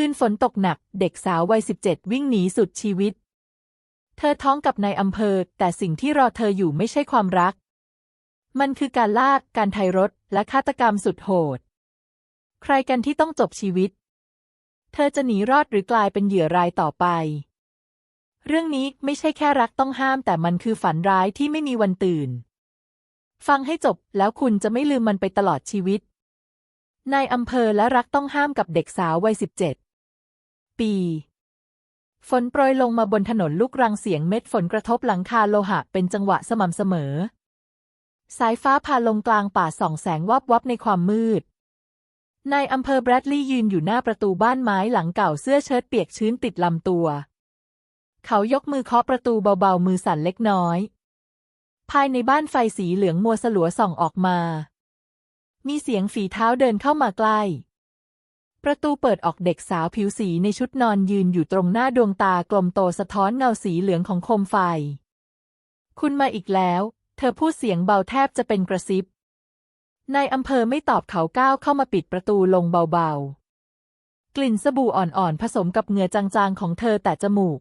คืนฝนตกหนัก เด็กสาววัยสิบเจ็ดวิ่งหนีสุดชีวิต เธอท้องกับนายอำเภอ แต่สิ่งที่รอเธออยู่ไม่ใช่ความรัก มันคือการลาก การไทยรถ และฆาตกรรมสุดโหด ใครกันที่ต้องจบชีวิต เธอจะหนีรอดหรือกลายเป็นเหยื่อรายต่อไป เรื่องนี้ไม่ใช่แค่รักต้องห้าม แต่มันคือฝันร้ายที่ไม่มีวันตื่น ฟังให้จบแล้วคุณจะไม่ลืมมันไปตลอดชีวิตนายอำเภอและรักต้องห้ามกับเด็กสาววัยสิบเจ็ด ปี ฝนโปรยลงมาบนถนนลูกรังเสียงเม็ดฝนกระทบหลังคาโลหะเป็นจังหวะสม่ำเสมอ สายฟ้าพาลงกลางป่าส่องแสงวับวับในความมืดนายอำเภอแบรดลีย์ยืนอยู่หน้าประตูบ้านไม้หลังเก่าเสื้อเชิ้ตเปียกชื้นติดลำตัว เขายกมือเคาะประตูเบาๆ มือสั่นเล็กน้อย ภายในบ้านไฟสีเหลืองมัวสลัวส่องออกมา มีเสียงฝีเท้าเดินเข้ามาใกล้ ประตูเปิดออกเด็กสาวผิวสีในชุดนอนยืนอยู่ตรงหน้าดวงตากลมโตสะท้อนเงาสีเหลืองของโคมไฟ คุณมาอีกแล้ว เธอพูดเสียงเบาแทบจะเป็นกระซิบ นายอำเภอไม่ตอบเขาก้าวเข้ามาปิดประตูลงเบาๆ กลิ่นสบู่อ่อนๆ ผสมกับเหงื่อจางๆ ของเธอแต่จมูก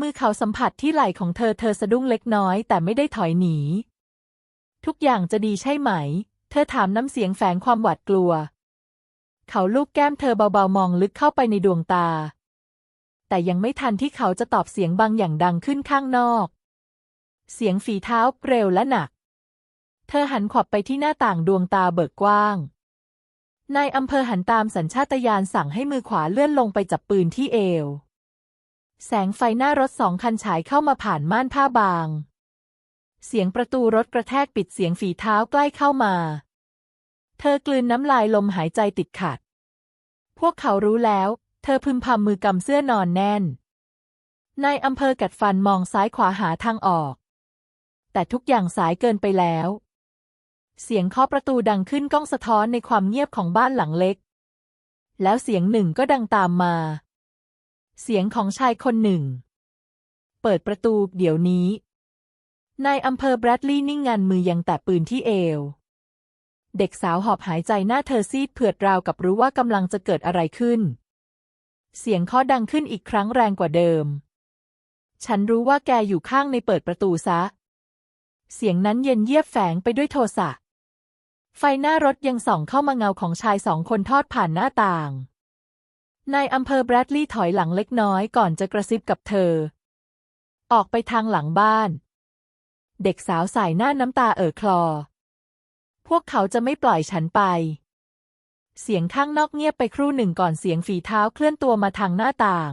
มือเขาสัมผัสที่ไหล่ของเธอเธอสะดุ้งเล็กน้อยแต่ไม่ได้ถอยหนี ทุกอย่างจะดีใช่ไหม เธอถามน้ำเสียงแฝงความหวาดกลัว เขาลูบแก้มเธอเบาๆมองลึกเข้าไปในดวงตา แต่ยังไม่ทันที่เขาจะตอบเสียงบางอย่างดังขึ้นข้างนอก เสียงฝีเท้าเร็วและหนัก เธอหันขวับไปที่หน้าต่างดวงตาเบิกกว้าง นายอำเภอหันตามสัญชาตญาณสั่งให้มือขวาเลื่อนลงไปจับปืนที่เอว แสงไฟหน้ารถสองคันฉายเข้ามาผ่านม่านผ้าบาง เสียงประตูรถกระแทกปิดเสียงฝีเท้าใกล้เข้ามา ธอกลืนน้ำลายลมหายใจติดขัด พวกเขารู้แล้ว เธอพึมพำมือกำเสื้อนอนแน่น นายอำเภอกัดฟันมองซ้ายขวาหาทางออก แต่ทุกอย่างสายเกินไปแล้ว เสียงเคาะประตูดังขึ้นก้องสะท้อนในความเงียบของบ้านหลังเล็ก แล้วเสียงหนึ่งก็ดังตามมา เสียงของชายคนหนึ่ง เปิดประตูเดี๋ยวนี้ นายอำเภอแบรดลีย์นิ่งงันมือยังแตะปืนที่เอว เด็กสาวหอบหายใจหน้าเธอซีดเผือดราวกับรู้ว่ากำลังจะเกิดอะไรขึ้น เสียงเคาะดังขึ้นอีกครั้งแรงกว่าเดิม ฉันรู้ว่าแกอยู่ข้างในเปิดประตูซะ เสียงนั้นเย็นเยียบแฝงไปด้วยโทสะ ไฟหน้ารถยังส่องเข้ามาเงาของชายสองคนทอดผ่านหน้าต่าง นายอำเภอแบรดลีย์ถอยหลังเล็กน้อยก่อนจะกระซิบกับเธอ ออกไปทางหลังบ้าน เด็กสาวใส่หน้าน้ำตาเอ่อคลอ พวกเขาจะไม่ปล่อยฉันไป เสียงข้างนอกเงียบไปครู่หนึ่งก่อนเสียงฝีเท้าเคลื่อนตัวมาทางหน้าต่าง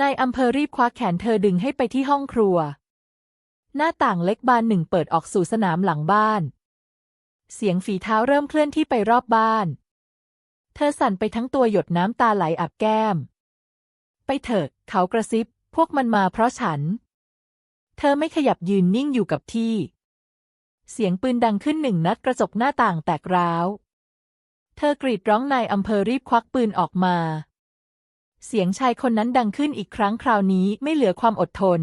นายอำเภอรีบคว้าแขนเธอดึงให้ไปที่ห้องครัว หน้าต่างเล็กบานหนึ่งเปิดออกสู่สนามหลังบ้าน เสียงฝีเท้าเริ่มเคลื่อนที่ไปรอบบ้าน เธอสั่นไปทั้งตัวหยดน้ำตาไหลอับแก้ม ไปเถิดเขากระซิบ พวกมันมาเพราะฉัน เธอไม่ขยับยืนนิ่งอยู่กับที่ เสียงปืนดังขึ้นหนึ่งนัดกระจกหน้าต่างแตกร้าว เธอกรีดร้องนายอำเภอรีบควักปืนออกมา เสียงชายคนนั้นดังขึ้นอีกครั้งคราวนี้ไม่เหลือความอดทน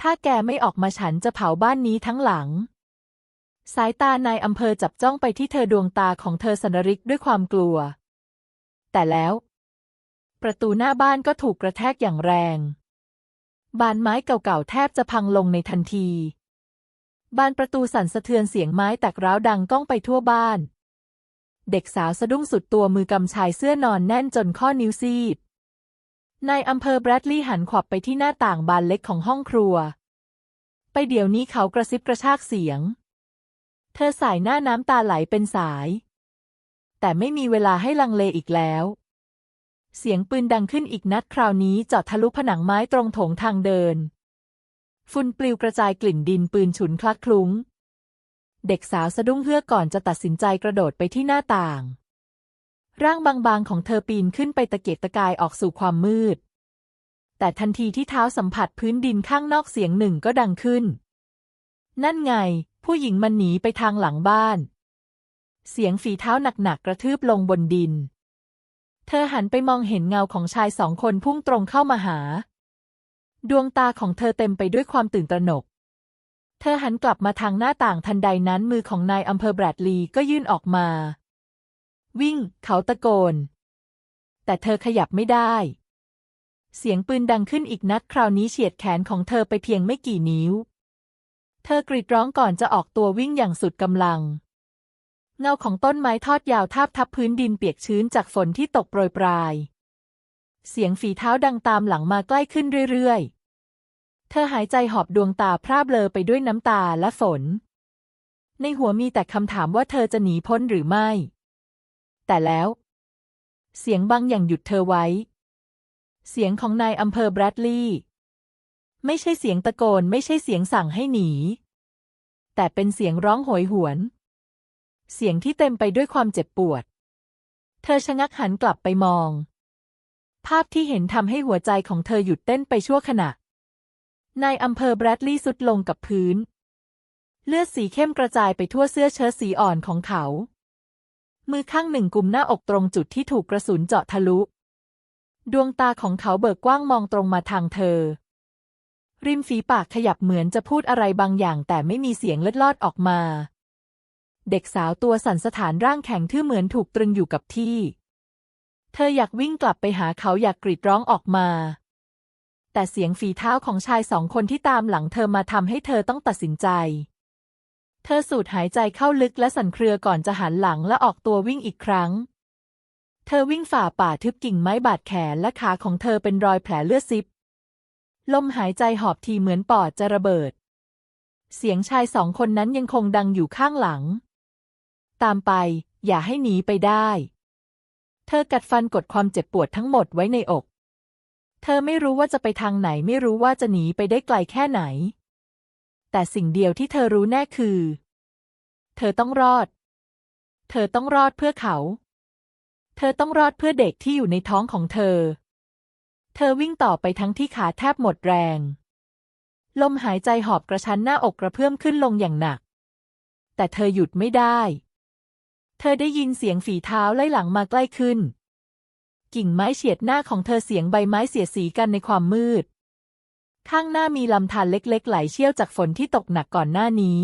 ถ้าแกไม่ออกมาฉันจะเผาบ้านนี้ทั้งหลัง สายตานายอำเภอจับจ้องไปที่เธอดวงตาของเธอสันริกด้วยความกลัว แต่แล้ว ประตูหน้าบ้านก็ถูกกระแทกอย่างแรง บานไม้เก่าๆแทบจะพังลงในทันที บานประตูสั่นสะเทือนเสียงไม้แตกร้าวดังก้องไปทั่วบ้าน เด็กสาวสะดุ้งสุดตัวมือกำชายเสื้อนอนแน่นจนข้อนิ้วซีดนายอำเภอแบรดลีย์หันขวับไปที่หน้าต่างบานเล็กของห้องครัว ไปเดี๋ยวนี้เขากระซิบกระชากเสียง เธอสายหน้าน้ำตาไหลเป็นสาย แต่ไม่มีเวลาให้ลังเลอีกแล้ว เสียงปืนดังขึ้นอีกนัดคราวนี้เจาะทะลุผนังไม้ตรงโถงทางเดิน ฝุ่นปลิวกระจายกลิ่นดินปืนฉุนคลักคลุ้ง เด็กสาวสะดุ้งเฮือกก่อนจะตัดสินใจกระโดดไปที่หน้าต่าง ร่างบางๆของเธอปีนขึ้นไปตะเกียกตะกายออกสู่ความมืด แต่ทันทีที่เท้าสัมผัสพื้นดินข้างนอกเสียงหนึ่งก็ดังขึ้น นั่นไง ผู้หญิงมันหนีไปทางหลังบ้าน เสียงฝีเท้าหนักๆกระทืบลงบนดิน เธอหันไปมองเห็นเงาของชายสองคนพุ่งตรงเข้ามาหา ดวงตาของเธอเต็มไปด้วยความตื่นตระหนก เธอหันกลับมาทางหน้าต่างทันใดนั้นมือของนายอำเภอแบรดลีย์ก็ยื่นออกมา วิ่ง เขาตะโกน แต่เธอขยับไม่ได้ เสียงปืนดังขึ้นอีกนัดคราวนี้เฉียดแขนของเธอไปเพียงไม่กี่นิ้ว เธอกรีดร้องก่อนจะออกตัววิ่งอย่างสุดกำลัง เงาของต้นไม้ทอดยาวทาบทับพื้นดินเปียกชื้นจากฝนที่ตกโปรยปราย เสียงฝีเท้าดังตามหลังมาใกล้ขึ้นเรื่อยๆ เธอหายใจหอบดวงตาพร่าเบลอไปด้วยน้ำตาและฝน ในหัวมีแต่คำถามว่าเธอจะหนีพ้นหรือไม่ แต่แล้ว เสียงบางอย่างหยุดเธอไว้ เสียงของนายอำเภอแบรดลีย์ไม่ใช่เสียงตะโกนไม่ใช่เสียงสั่งให้หนี แต่เป็นเสียงร้องโหยหวน เสียงที่เต็มไปด้วยความเจ็บปวด เธอชะงักหันกลับไปมอง ภาพที่เห็นทำให้หัวใจของเธอหยุดเต้นไปชั่วขณะ นายอำเภอแบรดลีย์สุดลงกับพื้น เลือดสีเข้มกระจายไปทั่วเสื้อเชิ้ตสีอ่อนของเขา มือข้างหนึ่งกุมหน้าอกตรงจุดที่ถูกกระสุนเจาะทะลุ ดวงตาของเขาเบิกกว้างมองตรงมาทางเธอ ริมฝีปากขยับเหมือนจะพูดอะไรบางอย่างแต่ไม่มีเสียงเล็ดลอดออกมา เด็กสาวตัวสั่นสะท้านร่างแข็งทื่อเหมือนถูกตรึงอยู่กับที่ เธออยากวิ่งกลับไปหาเขาอยากกรีดร้องออกมา แต่เสียงฝีเท้าของชายสองคนที่ตามหลังเธอมาทำให้เธอต้องตัดสินใจ เธอสูดหายใจเข้าลึกและสั่นเครือก่อนจะหันหลังและออกตัววิ่งอีกครั้ง เธอวิ่งฝ่าป่าทึบกิ่งไม้บาดแขนและขาของเธอเป็นรอยแผลเลือดซิบ ลมหายใจหอบทีเหมือนปอดจะระเบิด เสียงชายสองคนนั้นยังคงดังอยู่ข้างหลัง ตามไป อย่าให้หนีไปได้ เธอกัดฟันกดความเจ็บปวดทั้งหมดไว้ในอก เธอไม่รู้ว่าจะไปทางไหนไม่รู้ว่าจะหนีไปได้ไกลแค่ไหน แต่สิ่งเดียวที่เธอรู้แน่คือ เธอต้องรอด เธอต้องรอดเพื่อเขา เธอต้องรอดเพื่อเด็กที่อยู่ในท้องของเธอ เธอวิ่งต่อไปทั้งที่ขาแทบหมดแรง ลมหายใจหอบกระชั้นหน้าอกกระเพื่อมขึ้นลงอย่างหนัก แต่เธอหยุดไม่ได้ เธอได้ยินเสียงฝีเท้าไล่หลังมาใกล้ขึ้น กิ่งไม้เฉียดหน้าของเธอเสียงใบไม้เสียดสีกันในความมืด ข้างหน้ามีลำธารเล็กๆ ไหลเชี่ยวจากฝนที่ตกหนักก่อนหน้านี้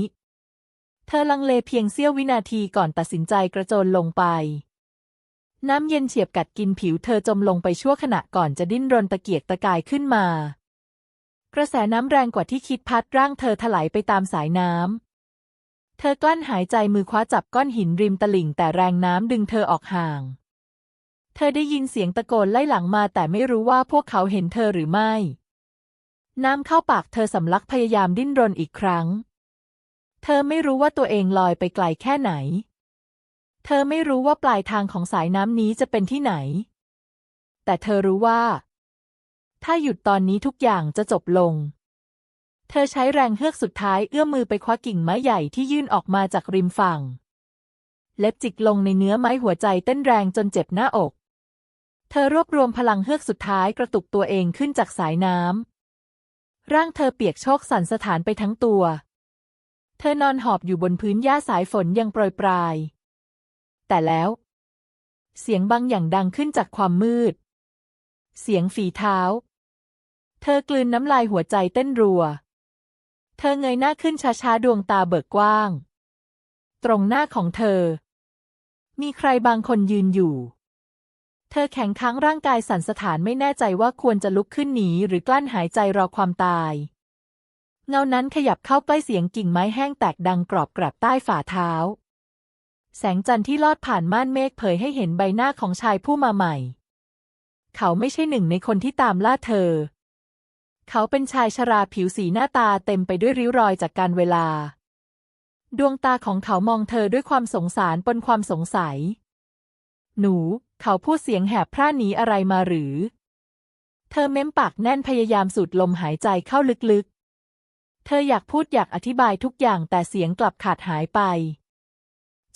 เธอลังเลเพียงเสี้ยววินาทีก่อนตัดสินใจกระโจนลงไป น้ำเย็นเฉียบกัดกินผิวเธอจมลงไปชั่วขณะก่อนจะดิ้นรนตะเกียกตะกายขึ้นมา กระแสน้ำแรงกว่าที่คิดพัดร่างเธอถลายไปตามสายน้ำ เธอกลั้นหายใจมือคว้าจับก้อนหินริมตลิ่งแต่แรงน้ำดึงเธอออกห่าง เธอได้ยินเสียงตะโกนไล่หลังมาแต่ไม่รู้ว่าพวกเขาเห็นเธอหรือไม่ น้ำเข้าปากเธอสำลักพยายามดิ้นรนอีกครั้ง เธอไม่รู้ว่าตัวเองลอยไปไกลแค่ไหน เธอไม่รู้ว่าปลายทางของสายน้ำนี้จะเป็นที่ไหน แต่เธอรู้ว่า ถ้าหยุดตอนนี้ทุกอย่างจะจบลง เธอใช้แรงเฮือกสุดท้ายเอื้อมมือไปคว้ากิ่งไม้ใหญ่ที่ยื่นออกมาจากริมฝั่ง เล็บจิกลงในเนื้อไม้หัวใจเต้นแรงจนเจ็บหน้าอก เธอรวบรวมพลังเฮือกสุดท้ายกระตุกตัวเองขึ้นจากสายน้ำ ร่างเธอเปียกโชกสั่นสถานไปทั้งตัว เธอนอนหอบอยู่บนพื้นหญ้าสายฝนยังโปรยปลาย แต่แล้ว เสียงบางอย่างดังขึ้นจากความมืด เสียงฝีเท้า เธอกลืนน้ำลายหัวใจเต้นรัว เธอเงยหน้าขึ้นช้าๆ ดวงตาเบิกกว้าง ตรงหน้าของเธอ มีใครบางคนยืนอยู่ เธอแข็งค้างร่างกายสั่นสะท้านไม่แน่ใจว่าควรจะลุกขึ้นหนีหรือกลั้นหายใจรอความตาย เงานั้นขยับเข้าใกล้เสียงกิ่งไม้แห้งแตกดังกรอบกรับใต้ฝ่าเท้า แสงจันทร์ที่ลอดผ่านม่านเมฆเผยให้เห็นใบหน้าของชายผู้มาใหม่ เขาไม่ใช่หนึ่งในคนที่ตามล่าเธอ เขาเป็นชายชราผิวสีหน้าตาเต็มไปด้วยริ้วรอยจากการเวลา ดวงตาของเขามองเธอด้วยความสงสารปนความสงสัย หนู เขาพูดเสียงแหบพร่าหนีอะไรมาหรือ เธอเม้มปากแน่นพยายามสูดลมหายใจเข้าลึกๆ เธออยากพูดอยากอธิบายทุกอย่างแต่เสียงกลับขาดหายไป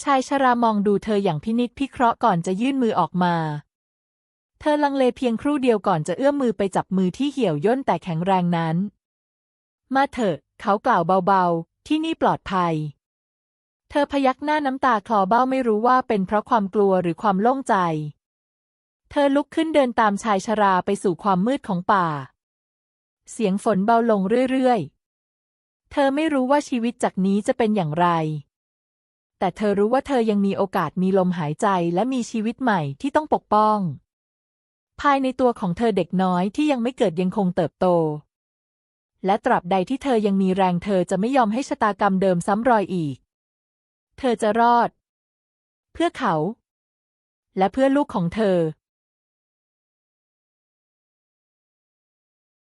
ชายชรามองดูเธออย่างพินิจพิเคราะห์ก่อนจะยื่นมือออกมา เธอลังเลเพียงครู่เดียวก่อนจะเอื้อมมือไปจับมือที่เหี่ยวย่นแต่แข็งแรงนั้น มาเถอะ เขากล่าวเบาๆ ที่นี่ปลอดภัย เธอพยักหน้าน้ำตาคลอเบ้าไม่รู้ว่าเป็นเพราะความกลัวหรือความโล่งใจ เธอลุกขึ้นเดินตามชายชราไปสู่ความมืดของป่า เสียงฝนเบาลงเรื่อยๆ เธอไม่รู้ว่าชีวิตจากนี้จะเป็นอย่างไร แต่เธอรู้ว่าเธอยังมีโอกาสมีลมหายใจและมีชีวิตใหม่ที่ต้องปกป้อง ภายในตัวของเธอเด็กน้อยที่ยังไม่เกิดยังคงเติบโต และตราบใดที่เธอยังมีแรงเธอจะไม่ยอมให้ชะตากรรมเดิมซ้ำรอยอีก เธอจะรอด เพื่อเขา และเพื่อลูกของเธอ